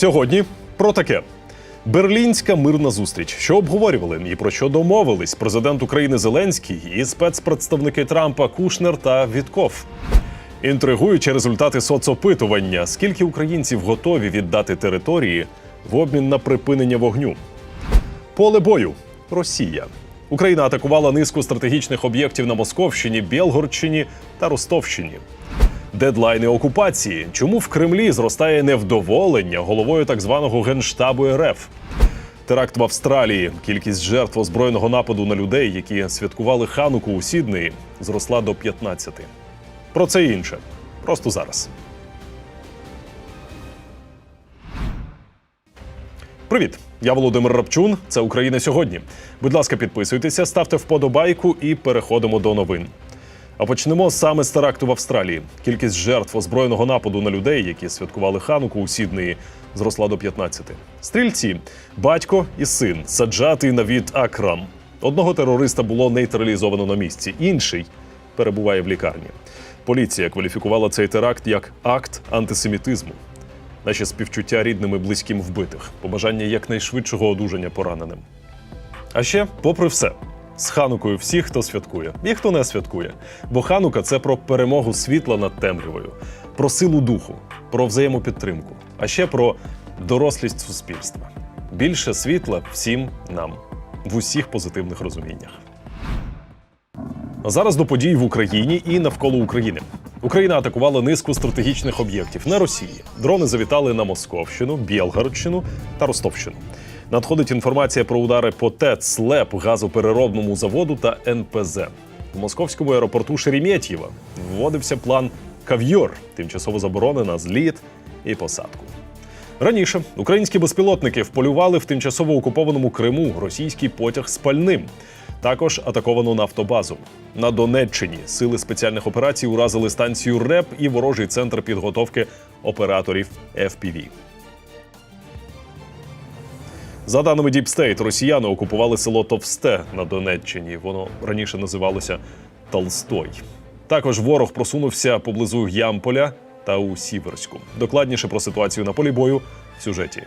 Сьогодні про таке. Берлінська мирна зустріч, що обговорювали і про що домовились президент України Зеленський і спецпредставники Трампа Кушнер та Вітков. Інтригуючі результати соцопитування: скільки українців готові віддати території в обмін на припинення вогню? Поле бою Росія. Україна атакувала низку стратегічних об'єктів на Московщині, Білгородщині та Ростовщині. Дедлайни окупації. Чому в Кремлі зростає невдоволення головою так званого генштабу РФ? Теракт в Австралії. Кількість жертв озброєного нападу на людей, які святкували хануку у Сіднеї, зросла до 15. Про це інше. Просто зараз. Привіт, я Володимир Рапчун. Це Україна сьогодні. Будь ласка, підписуйтеся, ставте вподобайку і переходимо до новин. А почнемо саме з теракту в Австралії. Кількість жертв озброєного нападу на людей, які святкували хануку у Сіднеї, зросла до 15. Стрільці, батько і син, саджатий Навід Акрам. Одного терориста було нейтралізовано на місці, інший перебуває в лікарні. Поліція кваліфікувала цей теракт як акт антисемітизму. Наші співчуття рідним і близьким вбитих, побажання якнайшвидшого одужання пораненим. А ще, попри все, з ханукою всіх, хто святкує, і хто не святкує. Бо ханука це про перемогу світла над темрявою, про силу духу, про взаємопідтримку, а ще про дорослість суспільства. Більше світла всім нам в усіх позитивних розуміннях. А зараз до подій в Україні і навколо України. Україна атакувала низку стратегічних об'єктів на Росії. Дрони завітали на Московщину, Білгородщину та Ростовщину. Надходить інформація про удари по ТЕЦ, ЛЕП, газопереробному заводу та НПЗ. В московському аеропорту Шереметьєва вводився план Кав'йор, тимчасово заборонена зліт і посадку. Раніше українські безпілотники вполювали в тимчасово окупованому Криму російський потяг з пальним. Також атаковано нафтобазу. На Донеччині сили спеціальних операцій уразили станцію РЕП і ворожий центр підготовки операторів FPV. За даними Deep State, росіяни окупували село Товсте на Донеччині. Воно раніше називалося Толстой. Також ворог просунувся поблизу Ямполя та у Сіверську. Докладніше про ситуацію на полі бою в сюжеті.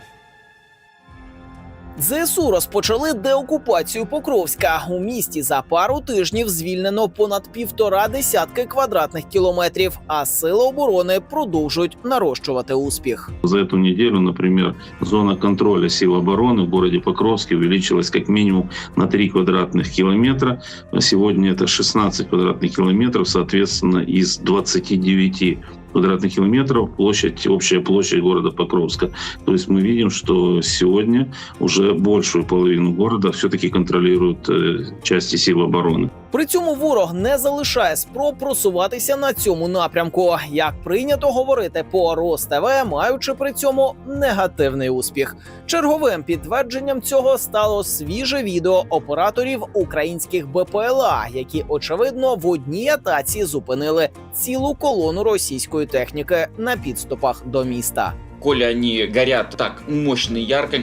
ЗСУ розпочали деокупацію Покровська. У місті за пару тижнів звільнено понад півтора десятки квадратних кілометрів, а сили оборони продовжують нарощувати успіх. За эту неделю, например, зона контроля сил обороны в городе Покровске увеличилась как минимум на 3 квадратных километра. Сегодня это 16 квадратных километров, соответственно, из 29 квадратных километров площадь, общая площадь города Покровска. То есть мы видим, что сегодня уже большую половину города все-таки контролируют э, части сил обороны. При цьому ворог не залишає спроб просуватися на цьому напрямку, як прийнято говорити по РосТВ, маючи при цьому негативний успіх. Черговим підтвердженням цього стало свіже відео операторів українських БПЛА, які очевидно в одній атаці зупинили цілу колону російської техніки на підступах до міста. коли они горят так мощно и ярко,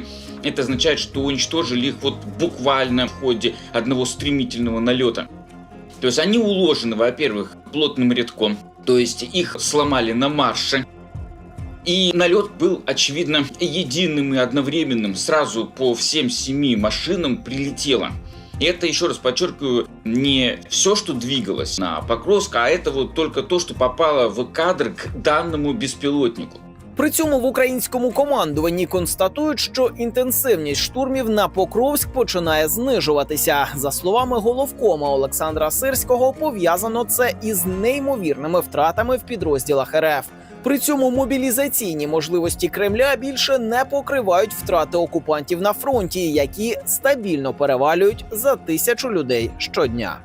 это означает, что уничтожили их вот буквально в ходе одного стремительного налета. То есть они уложены, во-первых, плотным рядком, то есть их сломали на марше. И налет был, очевидно, единым и одновременным. Сразу по всем семи машинам прилетело. И это, еще раз подчеркиваю, не все, что двигалось на Покровск, а это вот только то, что попало в кадр к данному беспилотнику. При цьому в українському командуванні констатують, що інтенсивність штурмів на Покровськ починає знижуватися. За словами головкома Олександра Сирського, пов'язано це із неймовірними втратами в підрозділах РФ. При цьому мобілізаційні можливості Кремля більше не покривають втрати окупантів на фронті, які стабільно перевалюють за тисячу людей щодня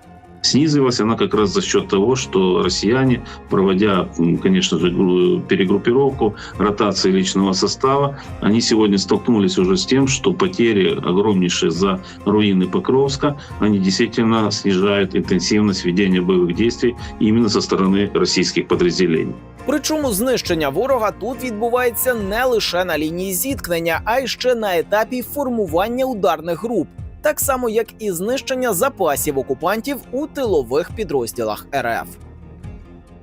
Снизилась она как раз за счет того, что россияне, проводя, м, конечно же, гру- перегруппировку, ротации личного состава, они сегодня столкнулись уже с тем, что потери огромнейшие за руины Покровска, они действительно снижают интенсивность ведения боевых действий именно со стороны российских подразделений. Причому знищення ворога тут відбувається не лише на лінії зіткнення, а й ще на етапі формування ударних груп, так само як і знищення запасів окупантів у тилових підрозділах РФ.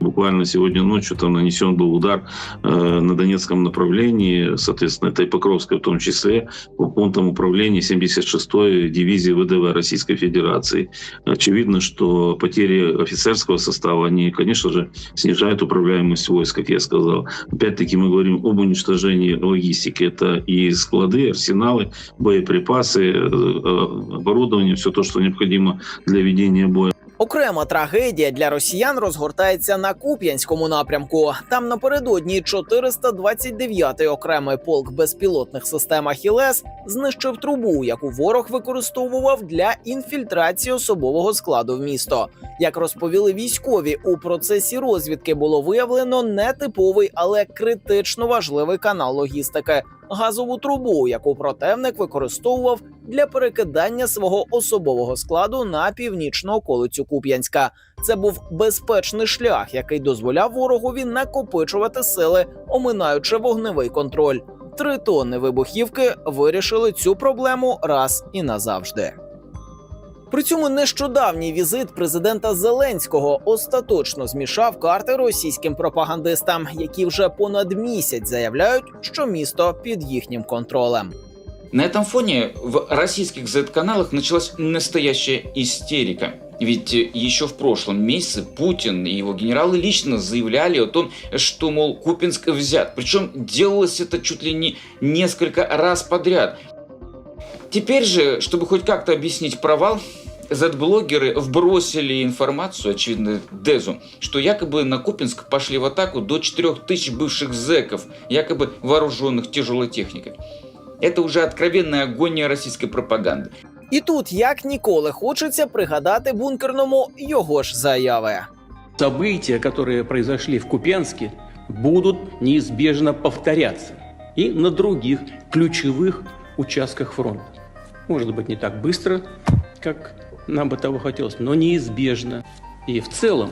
Буквально сегодня ночью там нанесен был удар э, на Донецком направлении, соответственно, это и Покровская в том числе, по пунктам управления 76-й дивизии ВДВ Российской Федерации. Очевидно, что потери офицерского состава, они, конечно же, снижают управляемость войск, как я сказал. Опять-таки мы говорим об уничтожении логистики. Это и склады, арсеналы, боеприпасы, э, э, оборудование, все то, что необходимо для ведения боя. Окрема трагедія для росіян розгортається на Куп'янському напрямку. Там напередодні 429-й окремий полк безпілотних систем «Ахілес» знищив трубу, яку ворог використовував для інфільтрації особового складу в місто. Як розповіли військові, у процесі розвідки було виявлено нетиповий, але критично важливий канал логістики газову трубу, яку противник використовував для перекидання свого особового складу на північну околицю Куп'янська. Це був безпечний шлях, який дозволяв ворогові накопичувати сили, оминаючи вогневий контроль. Три тонни вибухівки вирішили цю проблему раз і назавжди. При цьому нещодавній візит президента Зеленського остаточно змішав карти російським пропагандистам, які вже понад місяць заявляють, що місто під їхнім контролем. На этом фоне в российских Z-каналах началась настоящая истерика. Ведь э, еще в прошлом месяце Путин и его генералы лично заявляли о том, что, мол, Купинск взят. Причем делалось это чуть ли не несколько раз подряд. Теперь же, чтобы хоть как-то объяснить провал, Z-блогеры вбросили информацию, очевидно, Дезу, что якобы на Купинск пошли в атаку до 4000 бывших зэков, якобы вооруженных тяжелой техникой. Это уже откровенная агония российской пропаганды. І тут як ніколи хочеться пригадати бункерному його ж заяви. События, которые произошли в Купенске, будут неизбежно повторяться и на других ключевых участках фронта. Может быть, не так быстро, как нам бы того хотелось, но неизбежно. И в целом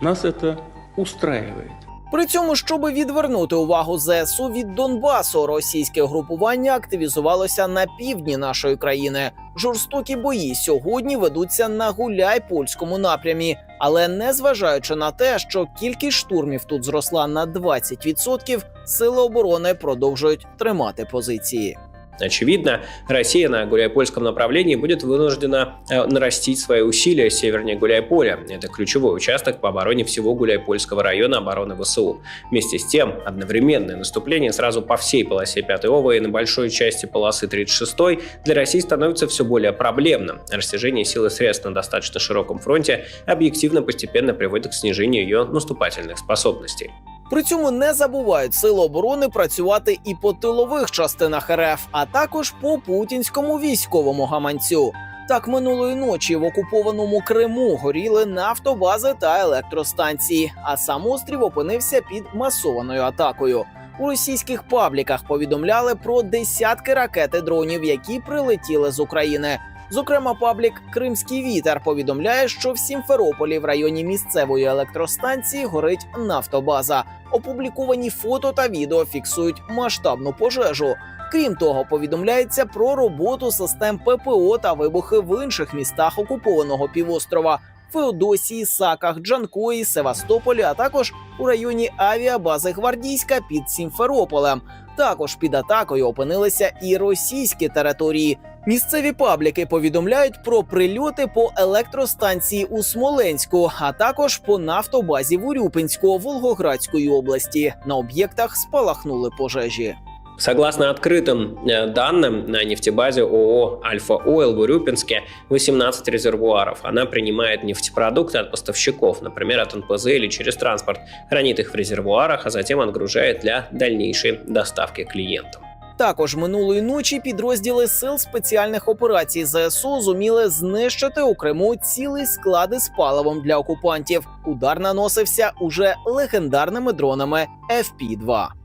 нас это устраивает. При цьому, щоб відвернути увагу ЗСУ від Донбасу, російське групування активізувалося на півдні нашої країни. Жорстокі бої сьогодні ведуться на гуляй-польському напрямі, але не зважаючи на те, що кількість штурмів тут зросла на 20%, сили оборони продовжують тримати позиції. Очевидно, Россия на Гуляйпольском направлении будет вынуждена э, нарастить свои усилия севернее Гуляйполя. Это ключевой участок по обороне всего Гуляйпольского района обороны ВСУ. Вместе с тем, одновременное наступление сразу по всей полосе 5 ОВА и на большой части полосы 36 для России становится все более проблемным. Растяжение сил и средств на достаточно широком фронте объективно постепенно приводит к снижению ее наступательных способностей. При цьому не забувають сили оборони працювати і по тилових частинах РФ, а також по путінському військовому гаманцю. Так минулої ночі в окупованому Криму горіли нафтобази та електростанції, а сам острів опинився під масованою атакою. У російських пабліках повідомляли про десятки ракет дронів, які прилетіли з України. Зокрема, паблік Кримський вітер повідомляє, що в Сімферополі в районі місцевої електростанції горить нафтобаза. Опубліковані фото та відео фіксують масштабну пожежу. Крім того, повідомляється про роботу систем ППО та вибухи в інших містах окупованого півострова Феодосії, Саках, Джанкої, Севастополі, а також у районі авіабази Гвардійська під Сімферополем. Також під атакою опинилися і російські території. Місцеві пабліки повідомляють про прильоти по електростанції у Смоленську, а також по нафтобазі в Урюпинську Волгоградської області. На об'єктах спалахнули пожежі. Согласно открытым э, данным, на нефтебазе ООО «Альфа Ойл» в Урюпинске 18 резервуаров. Она принимает нефтепродукты от поставщиков, например, от НПЗ или через транспорт, хранит их в резервуарах, а затем отгружает для дальнейшей доставки клиентам. Також минулої ночі підрозділи сил спеціальних операцій ЗСУ зуміли знищити у Криму цілий склади з паливом для окупантів. Удар наносився уже легендарними дронами FP-2.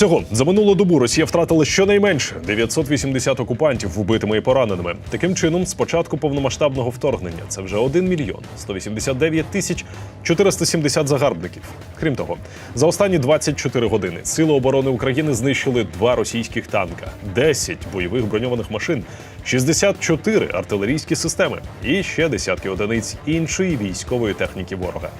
Всього за минулу добу Росія втратила щонайменше 980 окупантів вбитими і пораненими. Таким чином, з початку повномасштабного вторгнення це вже 1 мільйон 189 тисяч 470 загарбників. Крім того, за останні 24 години Сили оборони України знищили два російських танка, 10 бойових броньованих машин, 64 артилерійські системи і ще десятки одиниць іншої військової техніки ворога.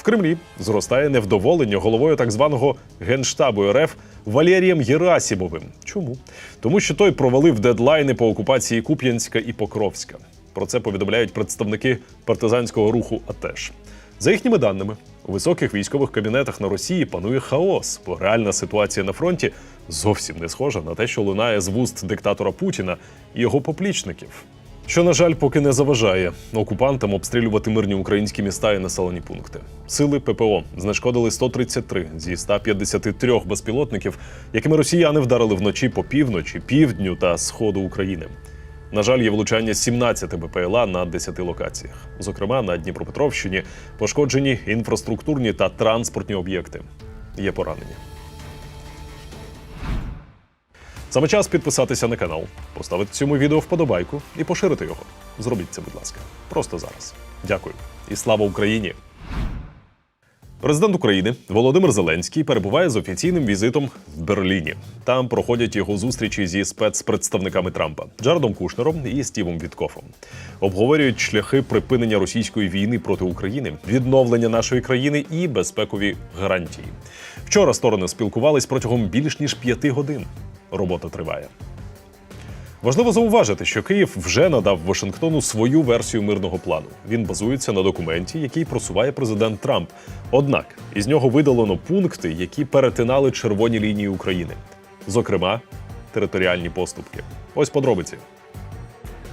В Кремлі зростає невдоволення головою так званого генштабу РФ Валерієм Єрасімовим. Чому? Тому що той провалив дедлайни по окупації Куп'янська і Покровська. Про це повідомляють представники партизанського руху АТЕШ. За їхніми даними, у високих військових кабінетах на Росії панує хаос, бо реальна ситуація на фронті зовсім не схожа на те, що лунає з вуст диктатора Путіна і його поплічників. Що, на жаль, поки не заважає окупантам обстрілювати мирні українські міста і населені пункти. Сили ППО знешкодили 133 зі 153 безпілотників, якими росіяни вдарили вночі по півночі, півдню та сходу України. На жаль, є влучання 17 БПЛА на 10 локаціях. Зокрема, на Дніпропетровщині пошкоджені інфраструктурні та транспортні об'єкти. Є поранені. Саме час підписатися на канал, поставити цьому відео вподобайку і поширити його. Зробіть це, будь ласка, просто зараз. Дякую і слава Україні! Президент України Володимир Зеленський перебуває з офіційним візитом в Берліні. Там проходять його зустрічі зі спецпредставниками Трампа Джаредом Кушнером і Стівом Віткофом. Обговорюють шляхи припинення російської війни проти України, відновлення нашої країни і безпекові гарантії. Вчора сторони спілкувались протягом більш ніж п'яти годин. Робота триває. Важливо зауважити, що Київ вже надав Вашингтону свою версію мирного плану. Він базується на документі, який просуває президент Трамп. Однак із нього видалено пункти, які перетинали червоні лінії України, зокрема, територіальні поступки. Ось подробиці.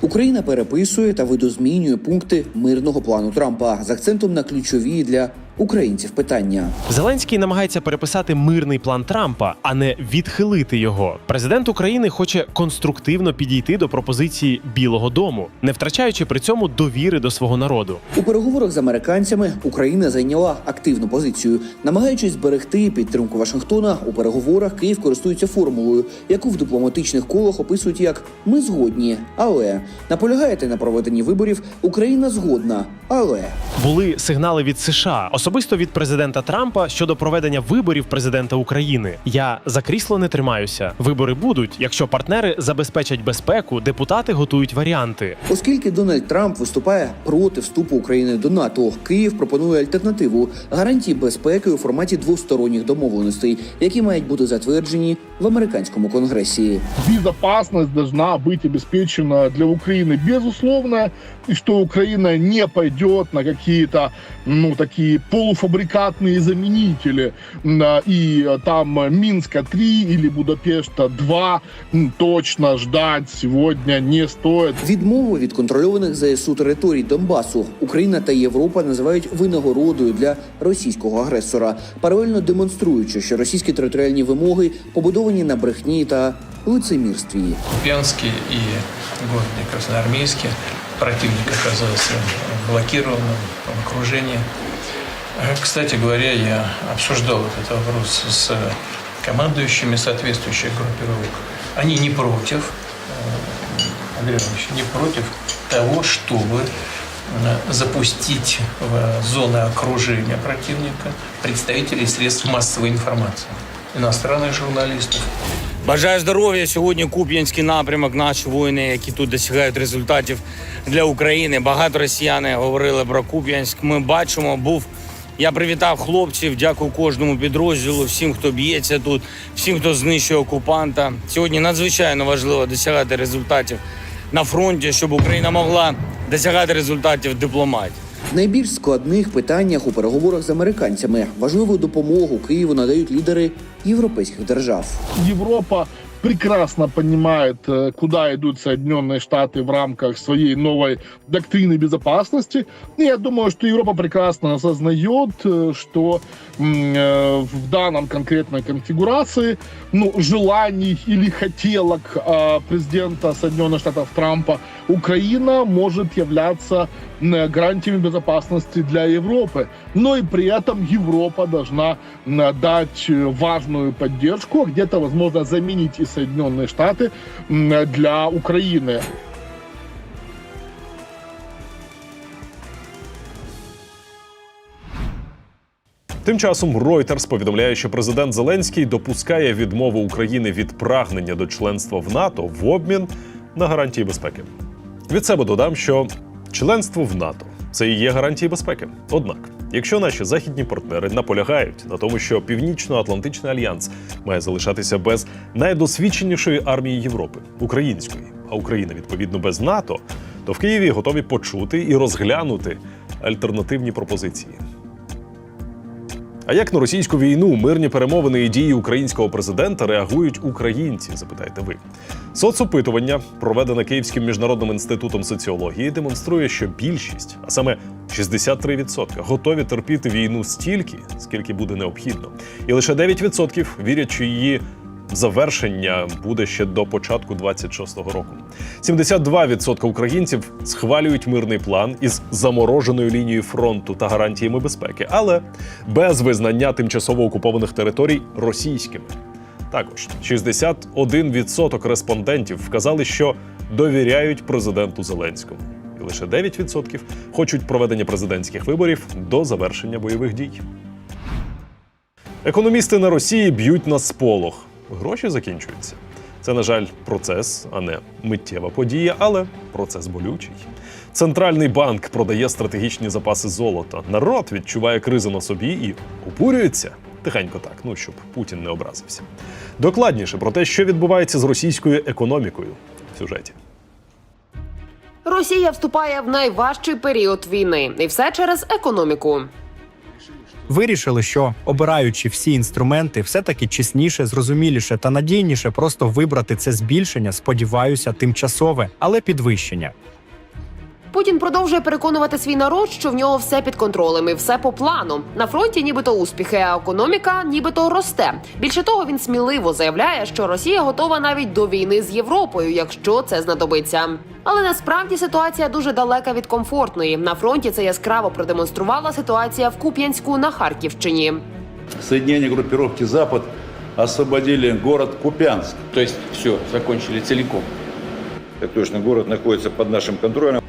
Україна переписує та видозмінює пункти мирного плану Трампа з акцентом на ключові для українців питання. Зеленський намагається переписати мирний план Трампа, а не відхилити його. Президент України хоче конструктивно підійти до пропозиції Білого Дому, не втрачаючи при цьому довіри до свого народу. У переговорах з американцями Україна зайняла активну позицію, намагаючись зберегти підтримку Вашингтона. У переговорах Київ користується формулою, яку в дипломатичних колах описують як ми згодні, але наполягаєте на проведенні виборів. Україна згодна, але Були сигнали від США, особисто від президента Трампа щодо проведення виборів президента України. Я за крісло не тримаюся. Вибори будуть, якщо партнери забезпечать безпеку, депутати готують варіанти. Оскільки Дональд Трамп виступає проти вступу України до НАТО, Київ пропонує альтернативу гарантії безпеки у форматі двосторонніх домовленостей, які мають бути затверджені в американському конгресі. безопасность должна быть обеспечена для Украины безусловно, и что Украина не пойдет на какие-то, ну, такие полуфабрикатные заменители, и там Минска-3 или Будапешта-2 точно ждать сегодня не стоит. Відмову від контрольованих ЗСУ територій Донбасу Україна та Європа називають винагородою для російського агресора, паралельно демонструючи, що російські територіальні вимоги побудовані на брехні та лицемірстві. Купянске и городе Красноармейске противник оказался блокированным в окружении. Э, Кстати говоря, я обсуждал этот вопрос с командующими соответствующих группировок. Они не против, э, Андрей Иванович, не против того, чтобы э, запустить в зоны окружения противника представителей средств массовой информации, иностранных журналистов, Бажаю здоров'я. Сьогодні Куп'янський напрямок. Наші воїни, які тут досягають результатів для України. Багато росіяни говорили про Куп'янськ. Ми бачимо, був. я привітав хлопців. Дякую кожному підрозділу, всім, хто б'ється тут, всім, хто знищує окупанта. Сьогодні надзвичайно важливо досягати результатів на фронті, щоб Україна могла досягати результатів дипломатії. В найбільш складних питаннях у переговорах з американцями важливу допомогу Києву надають лідери європейських держав. Европа прекрасно понимает, э, куда идут Соединенные Штаты в рамках своей новой доктрины безопасности. И я думаю, что Европа прекрасно осознает, э, что э, в данном конкретной конфигурации ну, желаний или хотелок э, президента Соединенных Штатов Трампа Украина может являться гарантиями безопасности для Европы. Но и при этом Европа должна дать важную поддержку, а где-то, возможно, заменить Соединенные Штаты м, для Украины. Тим часом Reuters повідомляє, що президент Зеленський допускає відмову України від прагнення до членства в НАТО в обмін на гарантії безпеки. Від себе додам, що членство в НАТО це і є гарантії безпеки. Однак, якщо наші західні партнери наполягають на тому, що Північно-Атлантичний альянс має залишатися без найдосвідченішої армії Європи української, а Україна відповідно без НАТО, то в Києві готові почути і розглянути альтернативні пропозиції. А як на російську війну, мирні перемовини і дії українського президента реагують українці? Запитаєте ви. Соцопитування, проведене Київським міжнародним інститутом соціології, демонструє, що більшість, а саме 63%, готові терпіти війну стільки, скільки буде необхідно, і лише 9% вірять, що її завершення буде ще до початку 26-го року. 72% українців схвалюють мирний план із замороженою лінією фронту та гарантіями безпеки, але без визнання тимчасово окупованих територій російськими. Також 61% респондентів вказали, що довіряють президенту Зеленському, і лише 9% хочуть проведення президентських виборів до завершення бойових дій. Економісти на Росії б'ють на сполох. Гроші закінчуються. Це, на жаль, процес, а не миттєва подія, але процес болючий. Центральний банк продає стратегічні запаси золота. Народ відчуває кризу на собі і обурюється. Тихенько так, ну щоб Путін не образився. Докладніше про те, що відбувається з російською економікою в сюжеті. Росія вступає в найважчий період війни, і все через економіку. Вирішили, що обираючи всі інструменти, все таки чесніше, зрозуміліше та надійніше просто вибрати це збільшення, сподіваюся, тимчасове, але підвищення. Путін продовжує переконувати свій народ, що в нього все під контролем і все по плану. На фронті нібито успіхи, а економіка нібито росте. Більше того, він сміливо заявляє, що Росія готова навіть до війни з Європою, якщо це знадобиться. Але насправді ситуація дуже далека від комфортної. На фронті це яскраво продемонструвала ситуація в Куп'янську на Харківщині. Соединения группировки «Запад» освободили город Купянск. То есть все, закончили целиком. Так точно, город находится под нашим контролем.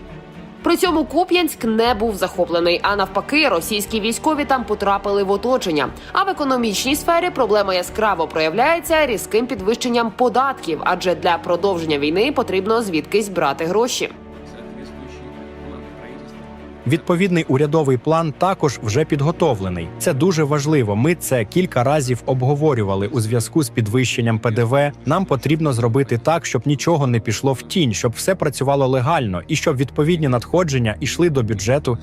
При цьому Куп'янськ не був захоплений, а навпаки, російські військові там потрапили в оточення. А в економічній сфері проблема яскраво проявляється різким підвищенням податків, адже для продовження війни потрібно звідкись брати гроші. Відповідний урядовий план також вже підготовлений. Це дуже важливо. Ми це кілька разів обговорювали у зв'язку з підвищенням ПДВ. Нам потрібно зробити так, щоб нічого не пішло в тінь, щоб все працювало легально і щоб відповідні надходження йшли до бюджету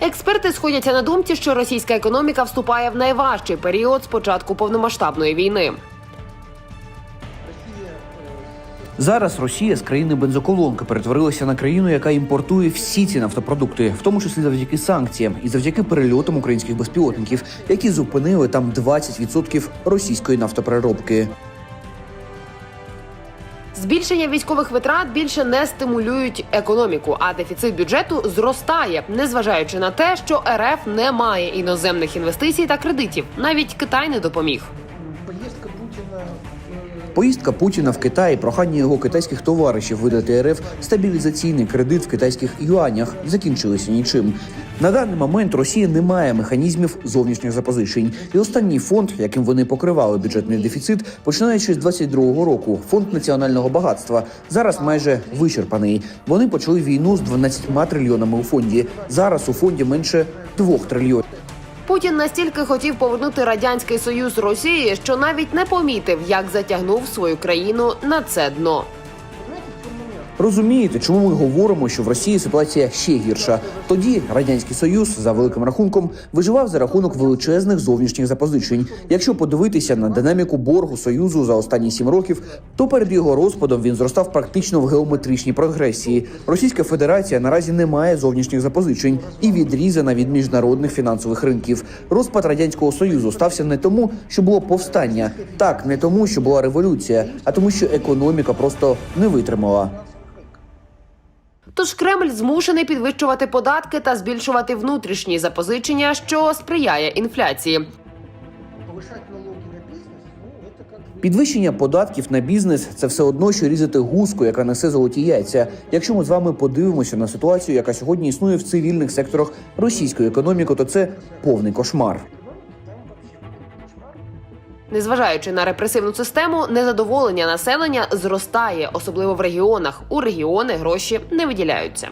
Експерти сходяться на думці, що російська економіка вступає в найважчий період з початку повномасштабної війни. Зараз Росія з країни бензоколонки перетворилася на країну, яка імпортує всі ці нафтопродукти, в тому числі завдяки санкціям і завдяки перельотам українських безпілотників, які зупинили там 20% російської нафтопереробки. Збільшення військових витрат більше не стимулюють економіку, а дефіцит бюджету зростає, незважаючи на те, що РФ не має іноземних інвестицій та кредитів. Навіть Китай не допоміг. Поїздка Путіна в Китай, прохання його китайських товаришів видати РФ стабілізаційний кредит в китайських юанях закінчилися нічим. На даний момент Росія не має механізмів зовнішніх запозичень, і останній фонд, яким вони покривали бюджетний дефіцит, починаючи з 22-го року, фонд національного багатства, зараз майже вичерпаний. Вони почали війну з 12 трильйонами у фонді. Зараз у фонді менше 2 трильйонів. Путін настільки хотів повернути радянський союз Росії, що навіть не помітив, як затягнув свою країну на це дно. Розумієте, чому ми говоримо, що в Росії ситуація ще гірша? Тоді радянський союз за великим рахунком виживав за рахунок величезних зовнішніх запозичень. Якщо подивитися на динаміку боргу союзу за останні сім років, то перед його розпадом він зростав практично в геометричній прогресії. Російська Федерація наразі не має зовнішніх запозичень і відрізана від міжнародних фінансових ринків. Розпад радянського союзу стався не тому, що було повстання, так не тому, що була революція, а тому, що економіка просто не витримала. Тож Кремль змушений підвищувати податки та збільшувати внутрішні запозичення, що сприяє інфляції. Підвищення податків на бізнес це все одно, що різати гуску, яка несе золоті яйця. Якщо ми з вами подивимося на ситуацію, яка сьогодні існує в цивільних секторах російської економіки, то це повний кошмар. Незважаючи на репресивну систему, незадоволення населення зростає, особливо в регіонах. У регіони гроші не виділяються.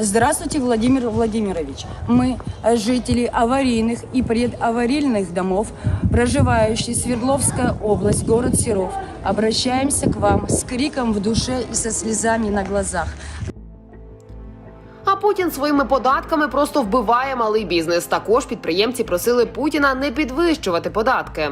Здравствуйте, Владимир Владимирович. Мы, э, жители аварийных и предаварийных домов, проживающие Свердловская область, город Серов, обращаемся к вам с криком в душе и со слезами на глазах. Путін своїми податками просто вбиває малий бізнес. Також підприємці просили Путіна не підвищувати податки.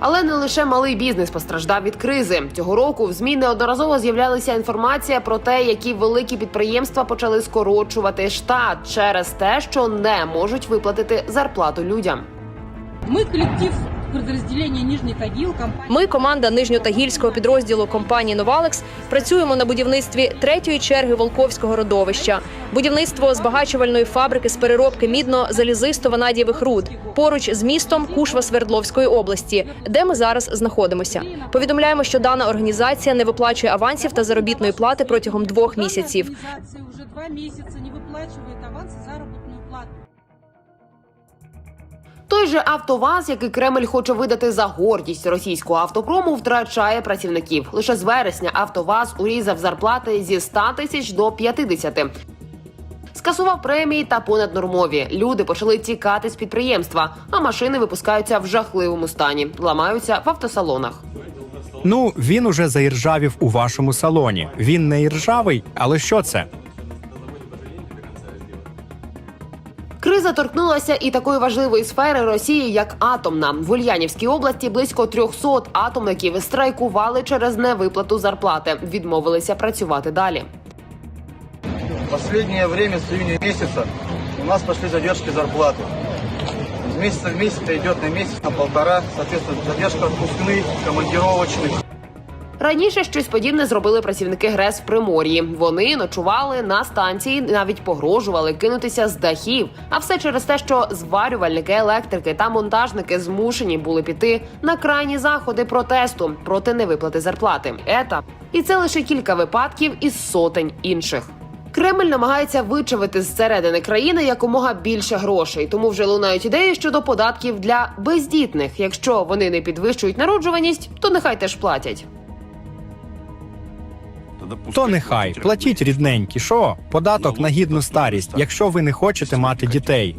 Але не лише малий бізнес постраждав від кризи. Цього року в змі неодноразово з'являлася інформація про те, які великі підприємства почали скорочувати штат через те, що не можуть виплатити зарплату людям. Мы коллектив подразделения Нижний Тагил, компания... Ми, команда нижньотагільського підрозділу компанії Новалекс, працюємо на будівництві третьої черги Волковського родовища, будівництво збагачувальної фабрики з переробки мідно-залізисто-ванадієвих руд поруч з містом Кушва Свердловської області, де ми зараз знаходимося. Повідомляємо, що дана організація не виплачує авансів та заробітної плати протягом двох місяців. Уже два месяца не выплачивает Той же Автоваз, який Кремль хоче видати за гордість російського автопрому, втрачає працівників. Лише з вересня Автоваз урізав зарплати зі 100 тисяч до 50. Скасував премії та понаднормові. Люди почали тікати з підприємства, а машини випускаються в жахливому стані, ламаються в автосалонах. Ну він уже заіржавів у вашому салоні. Він не іржавий, але що це? Криза торкнулася і такої важливої сфери Росії, як атомна. В Ульянівській області близько 300 атомників страйкували через невиплату зарплати, відмовилися працювати далі. последнее время, с июня месяца, у нас пошли задержки зарплаты. С месяца в месяц это идет на месяц, на полтора, соответственно, задержка отпускных, командировочных. Раніше щось подібне зробили працівники ГРЕС в Примор'ї. Вони ночували на станції, навіть погрожували кинутися з дахів. А все через те, що зварювальники, електрики та монтажники змушені були піти на крайні заходи протесту проти невиплати зарплати. Ета і це лише кілька випадків із сотень інших. Кремль намагається вичавити з середини країни якомога більше грошей, тому вже лунають ідеї щодо податків для бездітних. Якщо вони не підвищують народжуваність, то нехай теж платять. То нехай платіть рідненькі. Що? Податок на гідну старість, якщо ви не хочете мати дітей.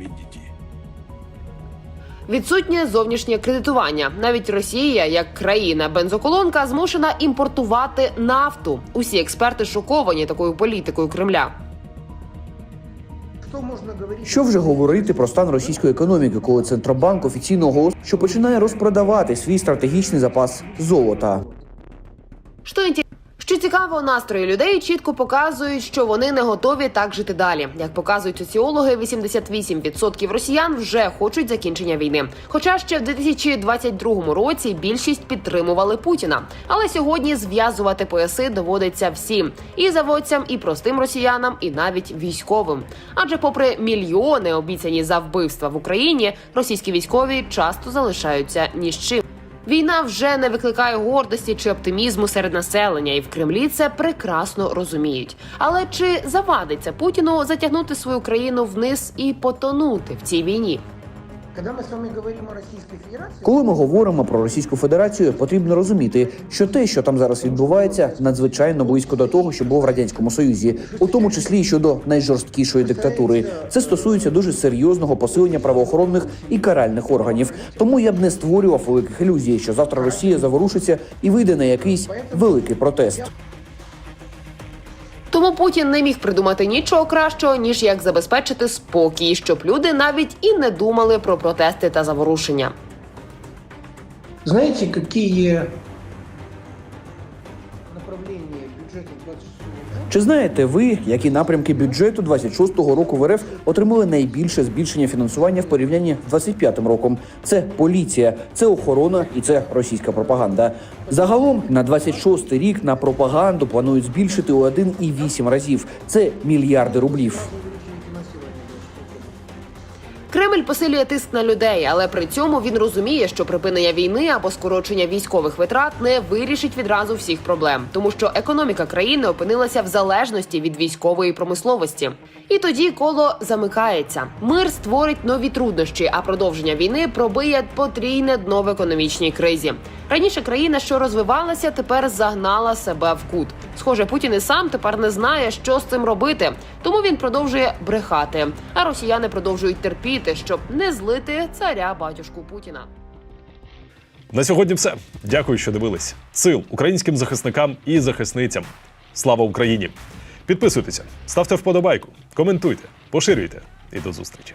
Відсутнє зовнішнє кредитування. Навіть Росія, як країна бензоколонка, змушена імпортувати нафту. Усі експерти шоковані такою політикою Кремля. Що вже говорити про стан російської економіки, коли центробанк офіційно оголосив, що починає розпродавати свій стратегічний запас золота. Що Що цікаво, настрої людей чітко показують, що вони не готові так жити далі. Як показують соціологи, 88% росіян вже хочуть закінчення війни. Хоча ще в 2022 році більшість підтримували Путіна. Але сьогодні зв'язувати пояси доводиться всім і заводцям, і простим росіянам, і навіть військовим. Адже, попри мільйони обіцяні за вбивства в Україні, російські військові часто залишаються ні з чим. Війна вже не викликає гордості чи оптимізму серед населення, і в Кремлі це прекрасно розуміють. Але чи завадиться Путіну затягнути свою країну вниз і потонути в цій війні? Когда мы с вами говорим о Российской Федерации, Коли ми говоримо про Російську Федерацію, потрібно розуміти, що те, що там зараз відбувається, надзвичайно близько до того, що було в радянському союзі, у тому числі і щодо найжорсткішої диктатури. Це стосується дуже серйозного посилення правоохоронних і каральних органів. Тому я б не створював великих ілюзій, що завтра Росія заворушиться і вийде на якийсь великий протест. Тому Путін не міг придумати нічого кращого, ніж як забезпечити спокій, щоб люди навіть і не думали про протести та заворушення. знаете, какие Чи знаєте ви, які напрямки бюджету 26-го року в РФ отримали найбільше збільшення фінансування в порівнянні з 25-м роком? Це поліція, це охорона і це російська пропаганда. Загалом на 26-й рік на пропаганду планують збільшити у 1,8 разів. Це мільярди рублів. Кремль посилює тиск на людей, але при цьому він розуміє, що припинення війни або скорочення військових витрат не вирішить відразу всіх проблем, тому що економіка країни опинилася в залежності від військової промисловості. І тоді коло замикається. Мир створить нові труднощі, а продовження війни пробиє потрійне дно в економічній кризі. Раніше країна, що розвивалася, тепер загнала себе в кут. Схоже, Путін і сам тепер не знає, що з цим робити. Тому він продовжує брехати. А росіяни продовжують терпіти, щоб не злити царя батюшку Путіна. На сьогодні все. Дякую, що дивились. Сил українським захисникам і захисницям. Слава Україні! Підписуйтеся, ставте вподобайку, коментуйте, поширюйте і до зустрічі.